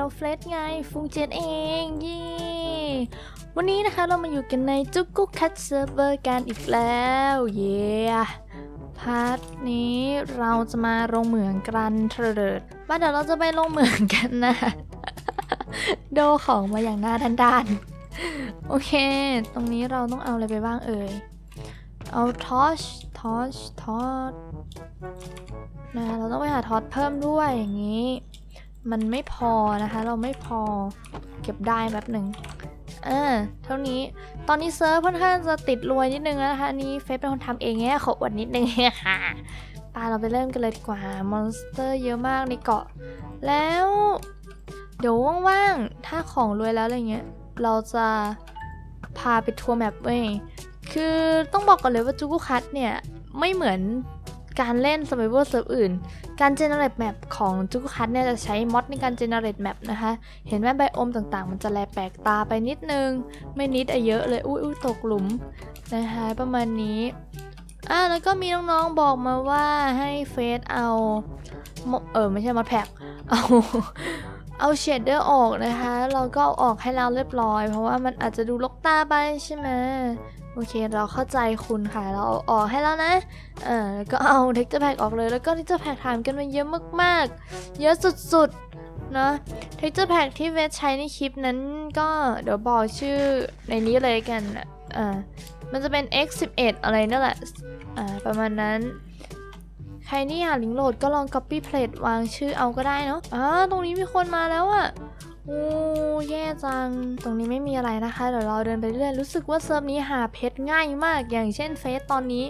เราเฟรดไงฟุงเจนเองเย่วันนี้นะคะเรามาอยู่กันในจุกกุ๊กคัตเซิร์ฟเวอร์กันอีกแล้วเย่พาร์ทนี้เราจะมาลงเหมืองกันเถิดบ้าเดี๋ยวเราจะไปลงเหมืองกันนะ โดของมาอย่างหน้าด้านๆ โอเค ตรงนี้เราต้องเอาอะไรไปบ้างเอ่ย เอาทอชทอชทอชนะเราต้องไปหาทอตเพิ่มด้วยอย่างนี้ มันไม่พอนะคะ เราไม่พอเก็บได้แบบหนึ่งเออเท่านี้ตอนนี้เซิร์ฟค่อนข้างจะติดรวยนิดนึงนะคะนี่เฟซเป็นคนทำเองแง่ขออวดนิดนึงค่ะปาเราไปเริ่มกันเลยดีกว่ามอนสเตอร์เยอะมากในเกาะ แล้ว เดี๋ยวว่างๆ ถ้าของรวยแล้วอะไรเงี้ย เราจะพาไปทัวร์แมปเว้ยคือต้องบอกก่อนเลยว่าจูกุคัตเนี่ย ไม่เหมือน การเล่น Survival Serve อื่น การ generate map ของจุกคัทเนี่ยจะใช้มอดในการ generate map นะคะ เห็นไหมไบโอมต่างๆ มันจะแลแปลกตาไปนิดนึง ไม่นิดอะเยอะเลย อุ้ยอุ้ยตกหลุมนะคะประมาณนี้อ่าแล้วก็มีน้องๆบอกมาว่าให้เฟซเอา เออไม่ใช่มอดแพ็กเอาเอาเชดเดอร์ออกนะคะ เราก็เอาออกให้แล้วเรียบร้อย เพราะว่ามันอาจจะดูลกตาไปใช่ไหม โอเคเราเข้าใจคุณค่ะ เราเอาออกให้แล้วนะเออแล้วก็เอา texture pack ออกเลยแล้วก็ texture pack ถามกันมาเยอะมากๆ เยอะสุดๆนะ texture pack ที่เวทใช้ในคลิปนั้นก็เดี๋ยวบอกชื่อในนี้เลยกันอะอ่ามันจะเป็น x11 อะไรนั่นแหละอ่าประมาณนั้นใครนี่อยากลิงโหลดก็ลอง copy paste วางชื่อเอาก็ได้เนาะอ่าตรงนี้มีคนมาแล้วอะ โอ้แย่จัง ตรงนี้ไม่มีอะไรนะคะ เดี๋ยวเราเดินไปเรื่อย รู้สึกว่าเซิร์ฟนี้หาเพชรง่ายมาก อย่างเช่นเฟสตอนนี้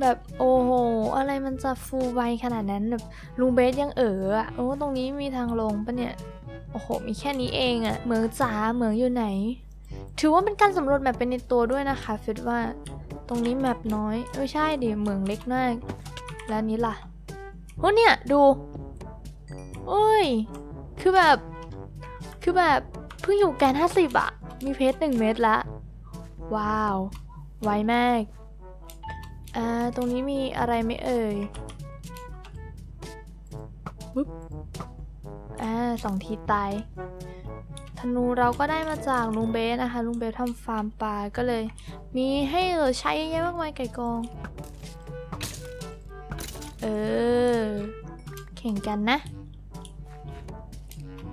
แบบโอ้โห อะไรมันจะฟูไวขนาดนั้นแบบลุงเบสยังเอ๋ออะโอ้ตรงนี้มีทางลงปะเนี่ย โอ้โห มีแค่นี้เองอะเหมืองจ๋าเหมืองอยู่ไหน ถือว่าเป็นการสำรวจแมปเป็นในตัวด้วยนะคะฟิดว่า ตรงนี้แมปน้อยไม่ใช่ดิเหมืองเล็กมาก แล้วนี้ล่ะโอ้เนี่ยดูโอ้ย คือแบบ คือแบบเพิ่งอยู่แกน50อะมีเพชรหนึ่งเม็ดละ ว้าว ไวมาก อ่า ตรงนี้มีอะไรไหมเอ่ยปึ๊บอ่าสองทีตาย ธนูเราก็ได้มาจากลุงเบสนะคะ ลุงเบสทำฟาร์มปลา ก็เลย มีให้เราใช้เยอะแยะมากมายไก่กอง เออ แข่งกันนะ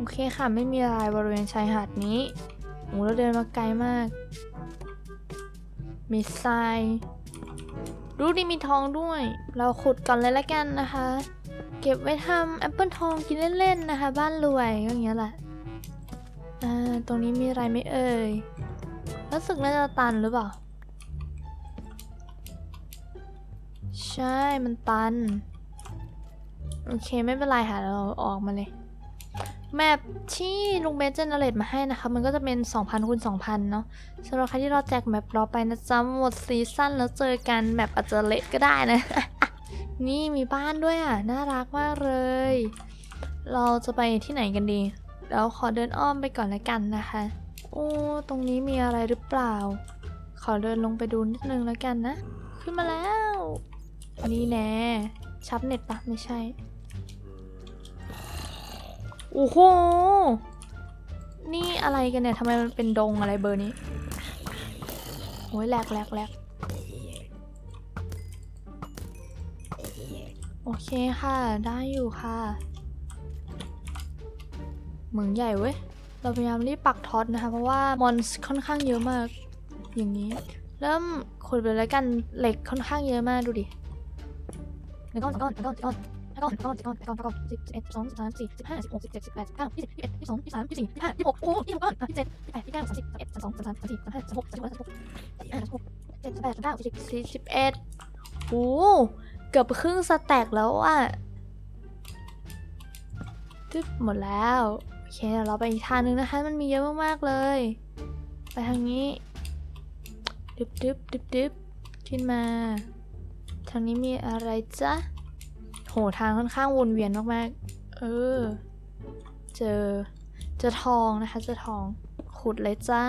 โอเคค่ะไม่มีอะไรบริเวณชายหาดนี้โอ้เราเดินมาไกลมาก มีทรายดูดิมีทองด้วย เราขุดก่อนเลยละกันนะคะ เก็บไว้ทำแอปเปิลทองกินเล่นๆนะคะ บ้านรวยก็อย่างเงี้ยแหละอ่าตรงนี้มีอะไรไม่เอ่ยรู้สึกน่าจะตันหรือเปล่า ใช่มันตัน โอเคไม่เป็นไรค่ะเราออกมาเลย แมปที่ลุงเบสเจเนเรตมาให้นะคะ มันก็จะเป็น 2,000คูณ2,000 เนาะสำหรับใครที่รอแจกแมปรอไปนะจ๊ะหมดซีซั่นแล้วเจอกันแมปอาจจะเละก็ได้นะ นี่มีบ้านด้วยอะ น่ารักมากเลย เราจะไปที่ไหนกันดีแล้วขอเดินอ้อมไปก่อนละกันนะคะโอ้ตรงนี้มีอะไรหรือเปล่า ขอเดินลงไปดูนิดนึงแล้วกันนะ ขึ้นมาแล้ว นี่แน่ชับเน็ตปะไม่ใช่ โอ้โห นี่อะไรกันเนี่ยทำไมมันเป็นดงอะไรเบอร์นี้โอ้ยแหลกแหลกแหลกโอเคค่ะ ได้อยู่ค่ะเหมืองใหญ่เว้ย เราพยายามรีบปักท็อตนะคะ เพราะว่ามอนส์ค่อนข้างเยอะมาก อย่างนี้ เริ่มขุดไปเลยกันเหล็กค่อนข้างเยอะมากดูดิหนึ่งก้อนสองก้อนสามก้อนสี่ก้อน ก้อนก้อนก้อนแปก้อนก้าก้อนสิบเอ็ดสิบสองสิบสามสี่สิบห้าสิบหกสิบเจ็ดสิบแปดสิบเก้ายี่สิบยี่สิบเอ็ดยี่สิบสองยี่สิบสามยี่สิบสี่ยี่สิบห้ายี่สิบหกโอ้ยี่สิบก้อนยี่สิบเจ็ดยี่สิบแปดยี่สิบเก้าสามสิบสามเอ็ดสามสองสามสามสามสี่สามห้าสามหกสามเจ็ดสามหกสามหกเจ็ดสิบแปดสิบเก้าสิบสี่สิบเอ็ดโอ้เกือบครึ่งสแต็กแล้วอะตึ๊บหมดแล้วโอเคเดี๋ยวเราไปอีกทางนึงนะคะ มันมีเยอะมากๆเลย ไปทางนี้ดึบดึบดึบดึบขึ้นมา ทางนี้มีอะไรจ๊ะ โหทางค่อนข้างวนเวียนมากๆ เออ เจอ เจอทองนะคะ เจอทอง ขุดเลยจ้า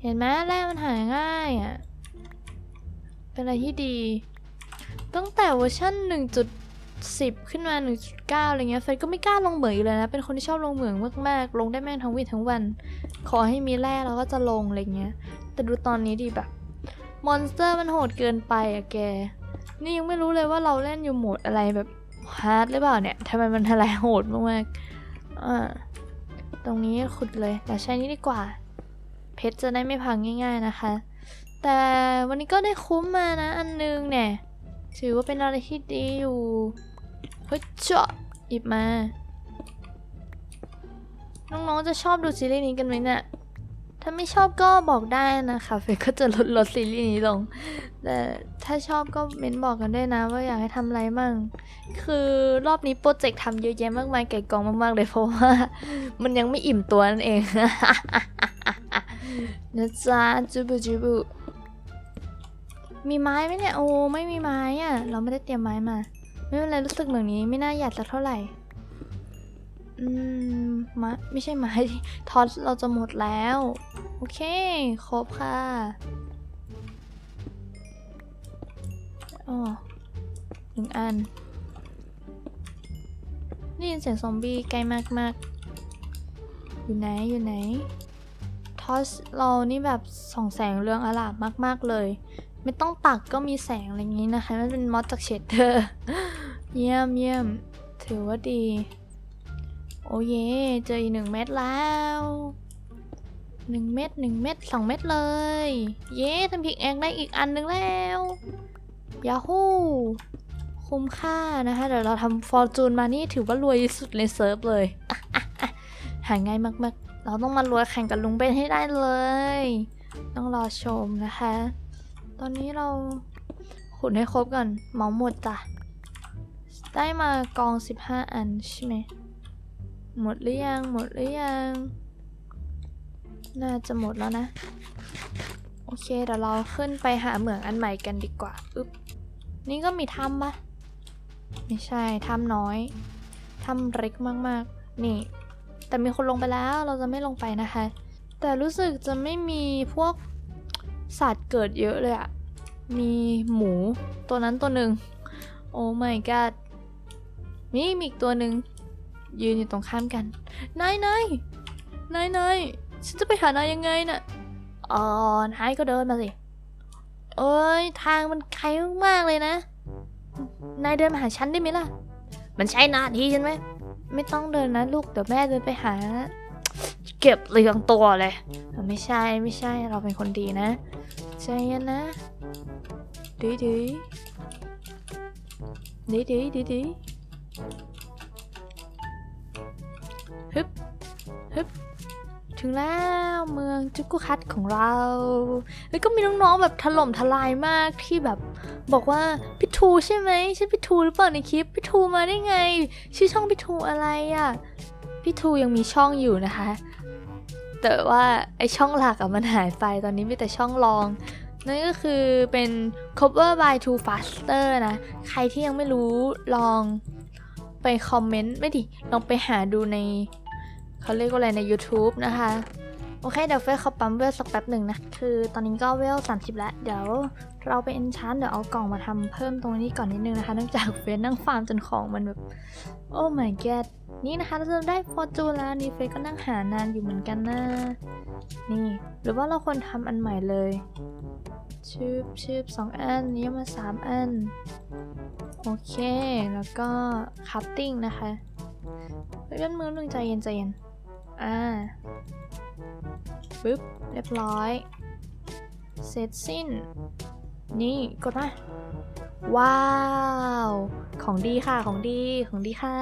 เห็นไหมแร่มันหายง่ายอะ่ะ เป็นอะไรที่ดี ตั้งแต่เวอร์ชัน1.10 ขึ้นมา 1.9 อะไรเงี้ยเฟยก็ไม่กล้าลงเหมืองอีกเลยนะ เป็นคนที่ชอบลงเหมืองมากๆ ลงได้แม่งทั้งวีทั้งวัน ขอให้มีแร่แล้วก็จะลงอะไรเงี้ย แต่ดูตอนนี้ดีแบบ มอนสเตอร์มันโหดเกินไปอะแก นี่ยังไม่รู้เลยว่าเราเล่นอยู่โหมดอะไรแบบฮาร์ดหรือเปล่าเนี่ยทำไมมันทลายโหดมากๆอ่าตรงนี้ขุดเลย แต่ใช้นี้ดีกว่า เพชรจะได้ไม่พังง่าย ๆนะคะ แต่วันนี้ก็ได้คุ้มมานะ อันนึงเนี่ย ถือว่าเป็นอะไรที่ดีอยู่เฮ้ยเจาะหยิบมา น้องๆจะชอบดูซีรีส์นี้กันไหมเนี่ย ถ้าไม่ชอบก็บอกได้นะคะเฟยก็จะลดลดซีรีส์นี้ลง แต่ถ้าชอบก็เม้นบอกกันด้วยนะ ว่าอยากให้ทำอะไรมั่ง คือรอบนี้โปรเจกต์ทำเยอะแยะมากมายไก่กองมากๆเลยเพราะว่า มันยังไม่อิ่มตัวนั่นเองนะจ๊ะจูบุจูบุมีไม้ไหมเนี่ย โอ้ไม่มีไม้อะเราไม่ได้เตรียมไม้มา ไม่เป็นไรรู้สึกเหมือนนี้ไม่น่าหยาดสักเท่าไหร่ อืมไม้ไม่ใช่ไม้ทอสเราจะหมดแล้ว โอเค ครบค่ะอ๋อหนึ่งอันได้ยินเสียงซอมบี้ใกล้มากๆ อยู่ไหน อยู่ไหน ทอสเรานี่แบบส่องแสงเรืองอลามมากๆเลย ไม่ต้องตักก็มีแสงอะไรอย่างนี้นะคะ มันเป็นมอดจากเชดเดอร์ เยี่ยมเยี่ยม ถือว่าดี โอ้เยเจออีกหนึ่งเม็ดแล้วหนึ่งเม็ดหนึ่งเม็ดสองเม็ดเลย เย้ทำพิกแองได้อีกอันหนึ่งแล้วยาฮูคุ้มค่านะคะเดี๋ยวเราทำฟอร์จูนมานี่ถือว่ารวยที่สุดในเซิร์ฟเลยหาง่ายมากๆ เราต้องมารวยแข่งกับลุงเบนให้ได้เลย ต้องรอชมนะคะ ตอนนี้เราขุดให้ครบก่อนเมาหมดจ้ะได้มากอง 15 อันใช่ไหม หมดหรือยัง หมดหรือยัง น่าจะหมดแล้วนะ โอเค เดี๋ยวเราขึ้นไปหาเหมืองอันใหม่กันดีกว่าอึ๊บนี่ก็มีถ้ำปะไม่ใช่ถ้ำน้อยถ้ำเล็กมากๆ นี่ แต่มีคนลงไปแล้วเราจะไม่ลงไปนะคะ แต่รู้สึกจะไม่มีพวกสัตว์เกิดเยอะเลยอะมีหมูตัวนั้นตัวหนึ่งโอ้ my god นี่มีอีกตัวหนึ่ง ยืนอยู่ตรงข้ามกัน นายนายนายนายฉันจะไปหานายยังไงน่ะ อ๋อ นายก็เดินมาสิ เอ้ย ทางมันไกลมากเลยนะ นายเดินมาหาฉันได้ไหมล่ะ มันใช่หนาทีฉันไหม ไม่ต้องเดินนะลูก เดี๋ยวแม่เดินไปหา เก็บเรียงตัวเลย ไม่ใช่ไม่ใช่ เราเป็นคนดีนะ ใจเย็นนะดีดีดีดีดีดี ฮึบฮึบถึงแล้วเมืองจุกุคัตของเรา แล้วก็มีน้องๆแบบถล่มทลายมากที่แบบ บอกว่าพี่ทูใช่ไหมใช่พี่ทูหรือเปล่าในคลิปพี่ทูมาได้ไง ชื่อช่องพี่ทูอะไรอะ่ะพี่ทูยังมีช่องอยู่นะคะ แต่ว่าไอช่องหลักอะมันหายไปตอนนี้มีแต่ช่องรอง นั่นก็คือเป็น cover by Too Faster นะ ใครที่ยังไม่รู้ลองไปคอมเมนต์ไม่ดิลองไปหาดูใน เขาเรียกว่าอะไรใน YouTube นะคะ โอเค เดี๋ยวเฟซเขาปั๊มเวลสักแป๊บหนึ่งนะ คือตอนนี้ก็เวล30 แล้ว เดี๋ยวเราไปเอนชานเดี๋ยวเอากล่องมาทำเพิ่มตรงนี้ก่อนนิดนึงนะคะเนื่องจากเฟซนั่งฟาร์มจนของมันแบบ โอ้ my god นี่นะคะเราจะได้ฟอร์จูนแล้วนี่เฟซก็นั่งหานานอยู่เหมือนกันนะนี่ หรือว่าเราควรทำอันใหม่เลยชืบชืบสองอันนี้มาสามอัน โอเค แล้วก็คัพติ้งนะคะเลื่อนมือหนึ่งใจเย็นใจเย็น อ่าปึ๊บ เรียบร้อย เสร็จสิ้น นี่กดมา ว้าว ของดีค่ะ ของดี ของดีค่ะ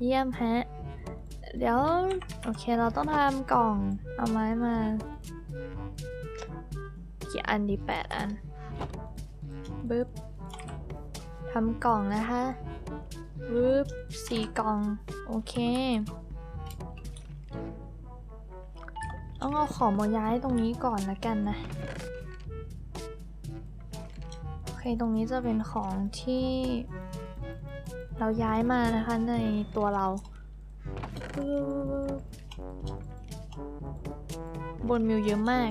เยี่ยมฮะ เดี๋ยว โอเค เราต้องทำกล่อง เอาไม้มา กี่อันดีแปดอัน บึ๊บทำกล่องนะคะบึ๊บสี่กล่อง โอเค ต้องเอาของมาย้ายตรงนี้ก่อนละกันนะ โอเค ตรงนี้จะเป็นของที่ เราย้ายมานะคะในตัวเรา บนมิวเยอะมาก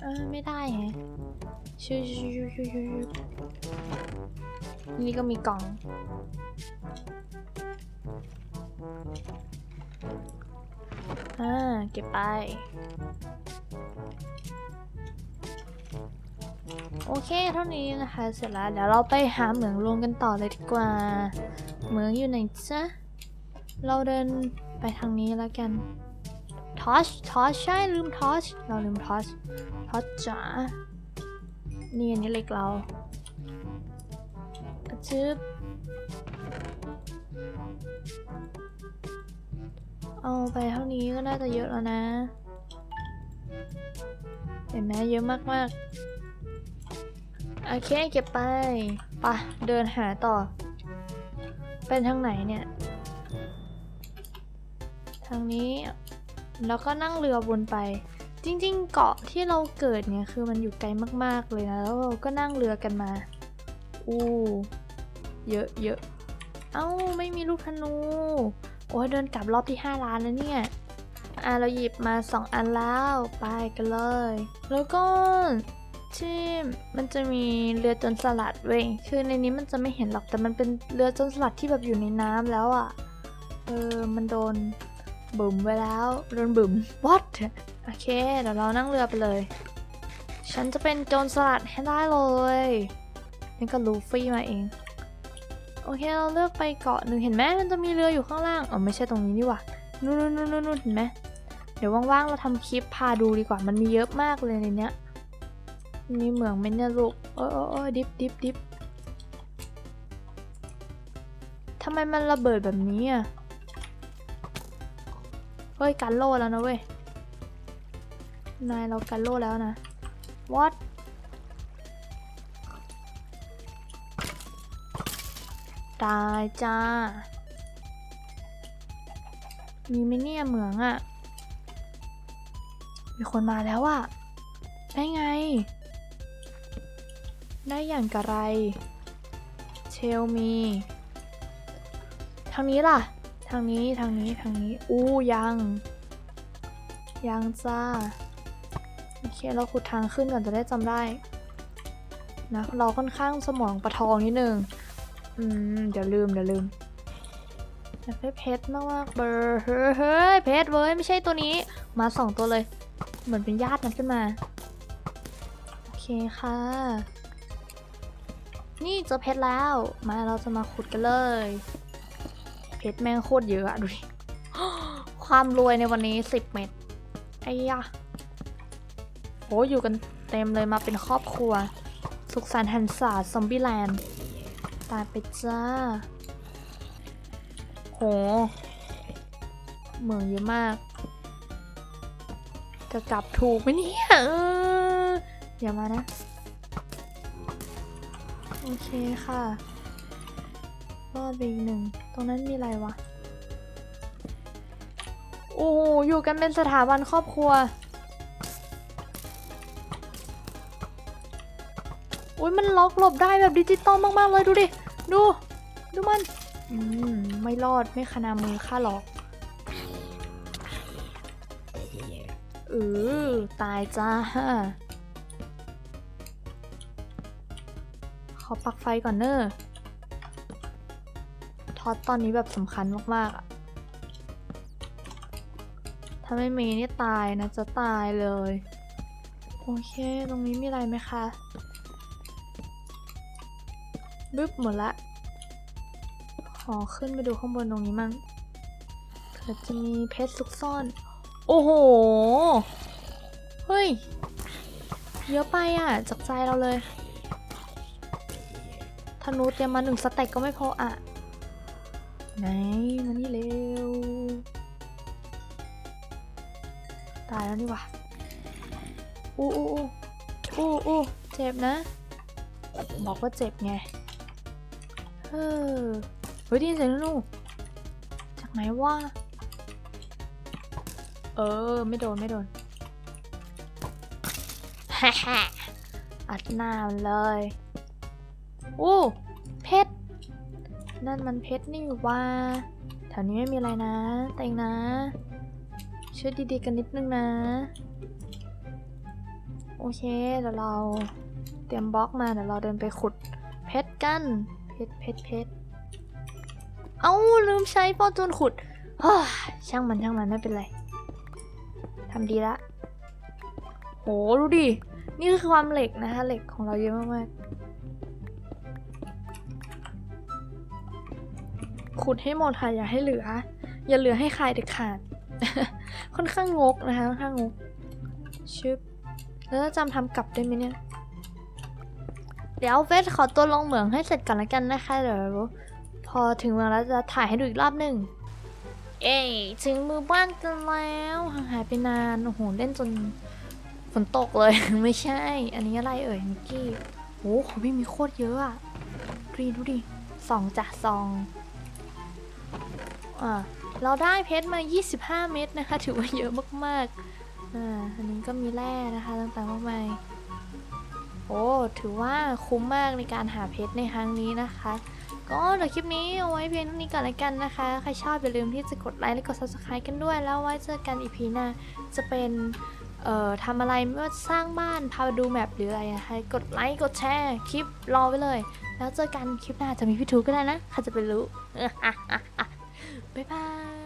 เออไม่ได้แฮะชื่อชื่อชื่อชื่อชื่อชื่อนี่ก็มีกล่อง อ่าเก็บไป โอเคเท่านี้นะคะ เสร็จแล้วเดี๋ยวเราไปหาเหมืองรวมกันต่อเลยดีกว่า เหมืองอยู่ไหนจ๊ะ เราเดินไปทางนี้แล้วกันทอชทอชใช่ลืมทอชเราลืมทอชทอชจ๋านี่อันนี้เล็กเราอะจึ๊บ เอาไปเท่านี้ก็น่าจะเยอะแล้วนะ เห็นไหมเยอะมากๆ โอเคเก็บไปไปะเดินหาต่อ เป็นทางไหนเนี่ย ทางนี้แล้วก็นั่งเรือวนไป จริง ๆ เกาะที่เราเกิดเนี่ยคือมันอยู่ไกลมากๆเลยนะ แล้วเราก็นั่งเรือกันมา อู้ เยอะเยอะ เอ้า ไม่มีลูกธนู โอ้ยเดินกลับรอบที่ 5 ล้านแล้วเนี่ยอะเราหยิบมา 2 อันแล้ว ไปกันเลย แล้วก็ที่มันจะมีเรือจนสลัดเว้ย คือในนี้มันจะไม่เห็นหรอก แต่มันเป็นเรือจนสลัดที่แบบอยู่ในน้ำแล้วอะ่ะ เออ มันโดนบึ่มไว้แล้ว โดนบึ่ม what โอเค เดี๋ยวเรานั่งเรือไปเลย ฉันจะเป็นโจรสลัดให้ได้เลย นี่ก็ลูฟี่มาเอง โอเคเราเลือกไปเกาะหนึ่งเห็นไหมมันจะมีเรืออยู่ข้างล่างอ๋อไม่ใช่ตรงนี้นี่หว่านู่นนู่นนู่นนู่นเห็นไหมเดี๋ยวว่างๆเราทำคลิปพาดูดีกว่ามันมีเยอะมากเลยในเนี้ยมีเหมืองไหมเนี่ยลูกโอ้ยโอ้ยโอ้ยดิฟดิฟดิฟทำไมมันระเบิดแบบนี้อะเฮ้ยกันโลแล้วนะเว้ยนายเรากันโลแล้วนะ what ตายจ้า มีไหมเนี่ยเหมืองอะ่ะ มีคนมาแล้วอะได้ไง ได้อย่างกระไร เชลมี ทางนี้ล่ะ ทางนี้ ทางนี้ ทางนี้ อู้ยัง ยังจ้า โอเค เราขุดทางขึ้นก่อนจะได้จำได้นะเราค่อนข้างสมองประทองนิดนึง อืมเดี๋ยวลืมเดี๋ยวลืมอยากได้เพชรมากมากเบอร์เฮ้ยเฮ้ยเพชรเว้ยไม่ใช่ตัวนี้ มาสองตัวเลย เหมือนเป็นญาติมันขึ้นมา โอเคค่ะ นี่เจอเพชรแล้ว มาเราจะมาขุดกันเลย เพชรแม่งโคตรเยอะอะดูดิความรวยในวันนี้10เม็ดไอ้ยะโหอยู่กันเต็มเลยมาเป็นครอบครัว สุขสันต์หันษาซอมบี้แลนด์ ตายไปจ้า โห เหมืองเยอะมาก จะกลับถูกไหมเนี่ยเอออย่ามานะ โอเคค่ะ รอดไปอีกหนึ่ง ตรงนั้นมีอะไรวะ โอ้อยู่กันเป็นสถาบันครอบครัวอุ้ยมันล็อกหลบได้แบบดิจิตอลมาก ๆ เลยดูดิ ดู ดูมันอืมไม่รอดไม่ขนามือค่าหรอกเออตายจ้าขอปักไฟก่อนเนอะท็อตตอนนี้แบบสำคัญมากๆอะถ้าไม่มีนี่ตายนะจะตายเลย โอเค ตรงนี้มีอะไรไหมคะ บึ๊บหมดละ ขอขึ้นไปดูข้างบนตรงนี้มั่งเผื่อจะมีเพชรซุกซ่อน โอ้โห เฮ้ย เยอะไปอะ จากใจเราเลย ธนูเตรียมมาหนึ่งสเต็กก็ไม่พออะ ไหน มานี่เร็ว ตายแล้วนี่วะอู้อู้อู้อู้อู้เจ็บนะ บอกว่าเจ็บไง เออเฮ้ยได้ยินเสียงลูกจากไหนวะเออ ไม่โดน ไม่โดนฮ่าฮ่าอัดหน้ามันเลยอู้เพชรนั่นมันเพชรนี่ว่าแถวนี้ไม่มีอะไรนะ แตงนะช่วยดีๆกันนิดนึงนะ โอเคเดี๋ยวเราเตรียมบล็อกมาเดี๋ยวเราเดินไปขุดเพชรกัน เพชรเพชรเพชรเอ้าลืมใช้ฟอร์จูนขุดช่างมันช่างมันไม่เป็นไรทำดีละ โหดูดิ นี่คือความเหล็กนะคะ เหล็กของเราเยอะมากๆ ขุดให้หมดค่ะอย่าให้เหลือ อย่าเหลือให้ใครเด็ดขาด ค่อนข้างงกนะคะ ค่อนข้างงก ชึบ แล้วจะจำทำกลับได้ไหมเนี่ย เดี๋ยวเฟสขอตัวลงเหมืองให้เสร็จก่อนละกันนะคะเดี๋ยวพอถึงเมืองแล้วจะถ่ายให้ดูอีกรอบหนึ่งเอ้ยถึงมือบ้านกันแล้วห่างหายไปนานโอ้โหเล่นจนฝนตกเลย ไม่ใช่ อันนี้อะไรเอ่ยมิกกี้โอ้ของพี่มีโคตรเยอะอะดูดิดูดิสองจ้ะสองอ่าเราได้เพชรมา 25 เม็ดนะคะ ถือว่าเยอะมากๆอ่าอันนี้ก็มีแร่นะคะต่างๆมากมาย อ้ถือว่าคุ้มมากในการหาเพชรในครั้งนี้นะคะ ก็เดี๋ยวคลิปนี้เอาไว้เพียงเท่านี้ก่อนละกันนะคะ ใครชอบอย่าลืมที่จะกดไลค์และกด subscribe กันด้วย แล้วไว้เจอกันอีพีหน้าจะเป็นเอ่อทำอะไรไม่ว่าสร้างบ้านพาไปดูแมปหรืออะไรนะคะกดไลค์กดแชร์คลิปรอไว้เลย แล้วเจอกันคลิปหน้าจะมีพี่ทูก็ได้นะใครจะไปรู้บ๊ายบาย